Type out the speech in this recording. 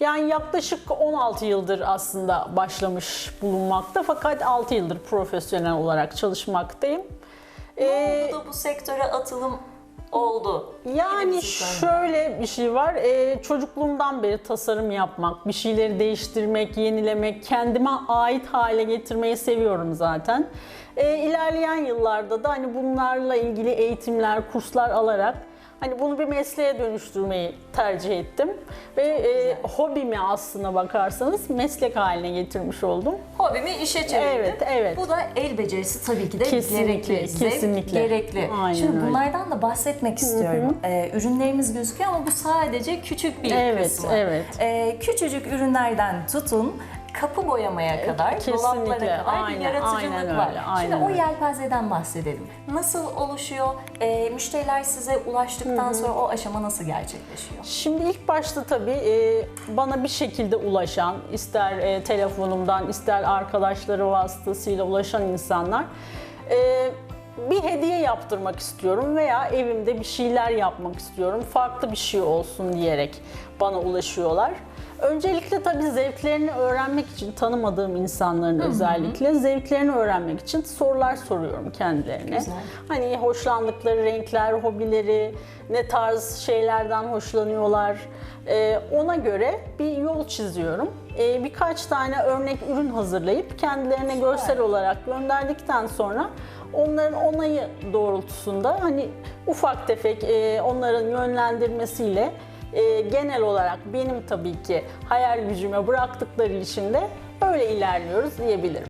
Yani yaklaşık 16 yıldır aslında başlamış bulunmakta fakat 6 yıldır profesyonel olarak çalışmaktayım. Ee, Bu da bu sektöre atılım oldu. Yani sistem. şöyle bir şey var. Ee, çocukluğumdan beri tasarım yapmak, bir şeyleri değiştirmek, yenilemek, kendime ait hale getirmeyi seviyorum zaten. Ee, ilerleyen yıllarda da hani bunlarla ilgili eğitimler, kurslar alarak hani bunu bir mesleğe dönüştürmeyi tercih ettim ve e, hobimi aslına bakarsanız meslek haline getirmiş oldum. Hobimi işe çevirdim. Evet, evet. Bu da el becerisi tabii ki de Kesinlikle, gerekli. Zevk kesinlikle. gerekli. Aynen Şimdi öyle. bunlardan da bahsetmek istiyorum. Ee, ürünlerimiz gözüküyor ama bu sadece küçük bir Evet, kısmı. evet. Ee, küçücük ürünlerden tutun kapı boyamaya kadar, kesinlikle. dolaplara kadar Aynen, bir yaratıcılık aynen var. öyle, Şimdi aynen o öyle. yelpazeden bahsedelim. Nasıl oluşuyor? Ee, müşteriler size ulaştıktan sonra o aşama nasıl gerçekleşiyor? Şimdi ilk başta tabii e, bana bir şekilde ulaşan, ister e, telefonumdan, ister arkadaşları vasıtasıyla ulaşan insanlar e, bir hediye yaptırmak istiyorum veya evimde bir şeyler yapmak istiyorum, farklı bir şey olsun diyerek bana ulaşıyorlar. Öncelikle tabii zevklerini öğrenmek için tanımadığım insanların özellikle zevklerini öğrenmek için sorular soruyorum kendilerine. Güzel. Hani hoşlandıkları renkler, hobileri, ne tarz şeylerden hoşlanıyorlar. Ee, ona göre bir yol çiziyorum. Ee, birkaç tane örnek ürün hazırlayıp kendilerine görsel olarak gönderdikten sonra onların onayı doğrultusunda hani ufak tefek e, onların yönlendirmesiyle e, genel olarak benim tabii ki hayal gücüme bıraktıkları için de öyle ilerliyoruz diyebilirim.